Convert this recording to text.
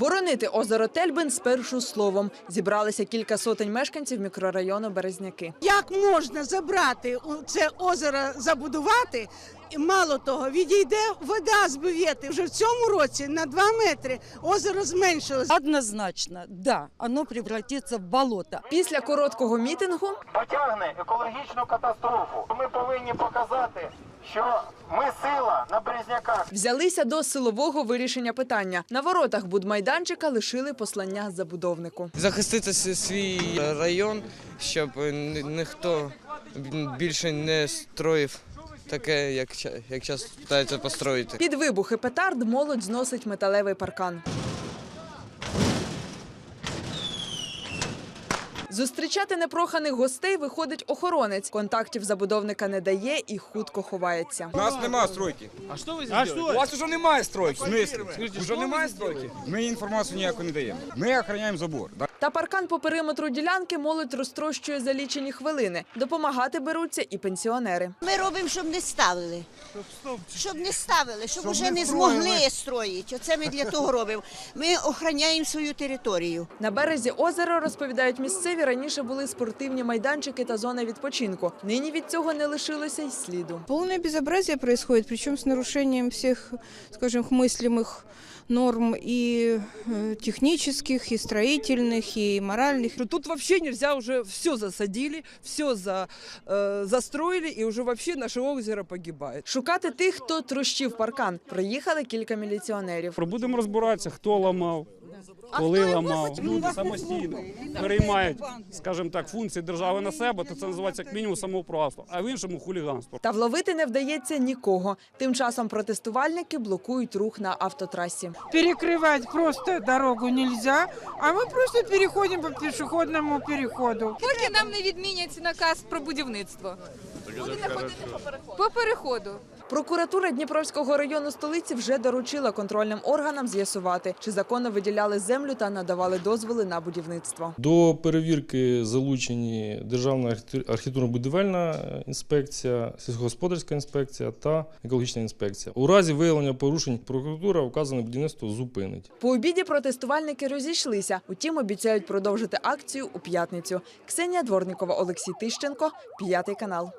Боронити озеро Тельбин спершу словом. Зібралися кілька сотень мешканців мікрорайону Березняки. Як можна забрати у- це озеро, забудувати? Мало того, відійде вода з бювети. Вже в цьому році на 2 метри озеро зменшилось. Однозначно, да, оно превратится в болото. Після короткого мітингу потягне екологічну катастрофу. Ми повинні показати, що ми сила на березняках. взялися до силового вирішення питання. На воротах будмайданчика лишили послання забудовнику. захистити свій район, щоб ніхто більше не строїв таке, як, ча- як час питається построїти. Під вибухи петард молодь зносить металевий паркан. Зустрічати непроханих гостей виходить охоронець. Контактів забудовника не дає і хутко ховається. У нас немає стройки. А що ви делаете? У вас вже немає стройки. Вже немає стройки. Ми інформацію ніяку не даємо. Ми охороняємо забор. да. Та паркан по периметру ділянки молодь розтрощує за лічені хвилини. Допомагати беруться і пенсіонери. Ми робимо, щоб не ставили. Щоб не ставили, щоб, Щоб уже не не строїли. змогли строїти. Оце ми для того робимо. Ми охороняємо свою територію. На березі озера, розповідають місцеві, раніше були спортивні майданчики та зона відпочинку. Нині від цього не лишилося й сліду. Полное безобразие происходит, причем с нарушением всех, скажем, мыслимых норм и э, технических, и строительных, и моральных. Что Тут вообще нельзя уже все засадили, все за, э, застроили, и уже вообще наше озеро погибает. Шукати тих, хто трощив паркан. Приїхали кілька міліціонерів. Будемо розбиратися, хто ламав, коли ламав. Люди самостійно переймають, скажімо так, функції держави на себе, то це називається як мінімум самоуправство, а в іншому хуліганство. Та вловити не вдається нікого. Тим часом протестувальники блокують рух на автотрасі. Перекривати просто дорогу нельзя, а ми просто переходимо по пішохідному переходу. Поки нам не відмінять наказ про будівництво. Будемо ходити по переходу. По переходу. Прокуратура Дніпровського району столиці вже доручила контрольним органам з'ясувати, чи законно виділяли землю та надавали дозволи на будівництво. До перевірки залучені Державна архітектур- архітектурно-будівельна інспекція, сільськогосподарська інспекція та екологічна інспекція. У разі виявлення порушень прокуратура вказане будівництво зупинить. По обіді протестувальники розійшлися. Утім, обіцяють продовжити акцію у п'ятницю. Ксенія Дворникова, Олексій Тищенко, п'ятий канал.